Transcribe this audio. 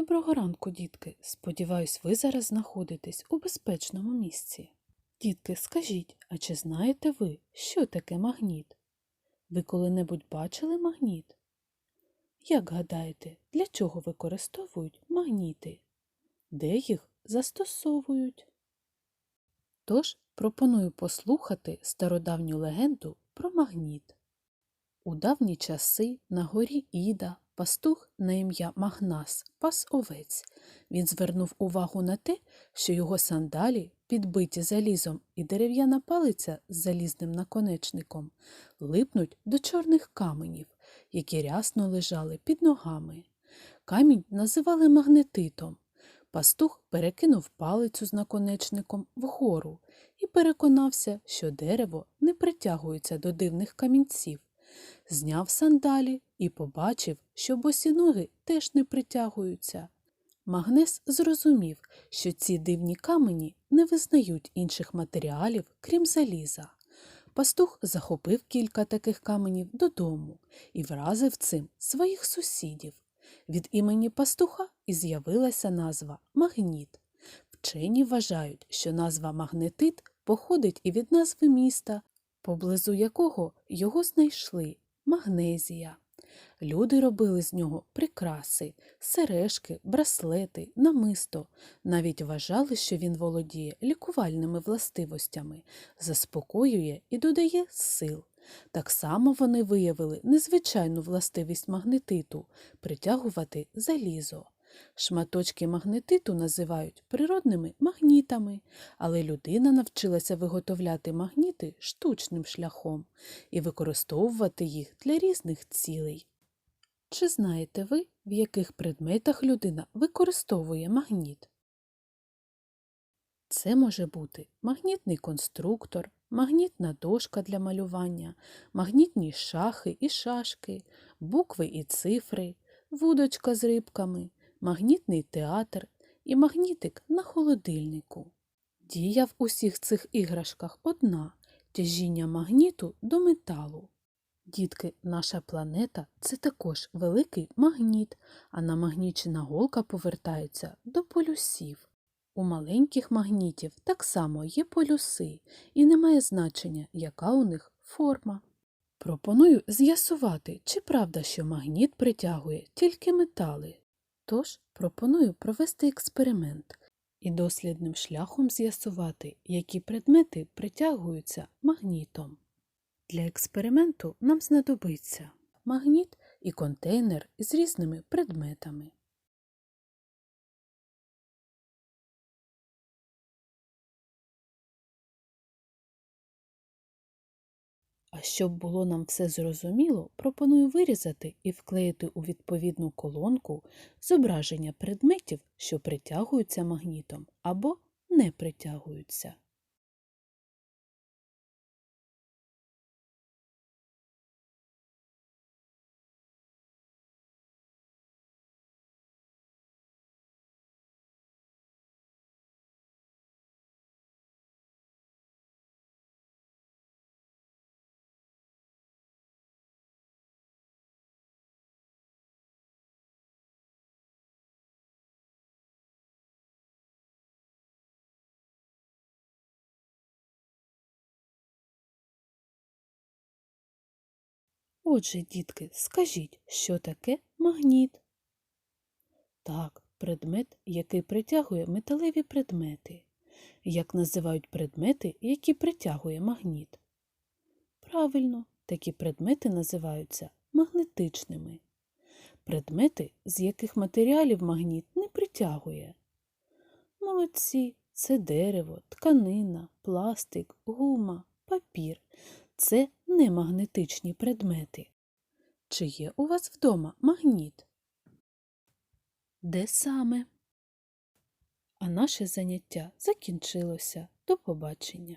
Доброго ранку, дітки. Сподіваюсь, ви зараз знаходитесь у безпечному місці. Дітки, скажіть, а чи знаєте ви, що таке магніт? Ви коли-небудь бачили магніт? Як гадаєте, для чого використовують магніти? Де їх застосовують? Тож пропоную послухати стародавню легенду про магніт. У давні часи на горі Іда пастух на ім'я Магнас пас овець. Він звернув увагу на те, що його сандалі, підбиті залізом і дерев'яна палиця з залізним наконечником, липнуть до чорних каменів, які рясно лежали під ногами. Камінь називали магнетитом. Пастух перекинув палицю з наконечником вгору і переконався, що дерево не притягується до дивних камінців. Зняв сандалі і побачив, що босі ноги теж не притягуються. Магнес зрозумів, що ці дивні камені не визнають інших матеріалів, крім заліза. Пастух захопив кілька таких каменів додому і вразив цим своїх сусідів. Від імені пастуха і з'явилася назва магніт. Вчені вважають, що назва магнетит походить і від назви міста, поблизу якого його знайшли магнезія. Люди робили з нього прикраси, сережки, браслети, намисто, навіть вважали, що він володіє лікувальними властивостями, заспокоює і додає сил. Так само вони виявили незвичайну властивість магнетиту притягувати залізо. Шматочки магнетиту називають природними магнітами, але людина навчилася виготовляти магніти штучним шляхом і використовувати їх для різних цілей. Чи знаєте ви, в яких предметах людина використовує магніт? Це може бути магнітний конструктор, магнітна дошка для малювання, магнітні шахи і шашки, букви і цифри, вудочка з рибками, магнітний театр і магнітик на холодильнику. Дія в усіх цих іграшках одна тяжіння магніту до металу. Дітки, наша планета це також великий магніт, а намагнічена голка повертається до полюсів. У маленьких магнітів так само є полюси, і немає значення, яка у них форма. Пропоную з'ясувати, чи правда, що магніт притягує тільки метали. Тож пропоную провести експеримент і дослідним шляхом з'ясувати, які предмети притягуються магнітом. Для експерименту нам знадобиться магніт і контейнер з різними предметами. А щоб було нам все зрозуміло, пропоную вирізати і вклеїти у відповідну колонку зображення предметів, що притягуються магнітом або не притягуються. Отже, дітки, скажіть, що таке магніт? Так, предмет, який притягує металеві предмети. Як називають предмети, які притягує магніт? Правильно, такі предмети називаються магнетичними. Предмети, з яких матеріалів магніт не притягує. Молодці, це дерево, тканина, пластик, гума, папір. Це не магнетичні предмети. Чи є у вас вдома магніт? Де саме? А наше заняття закінчилося. До побачення.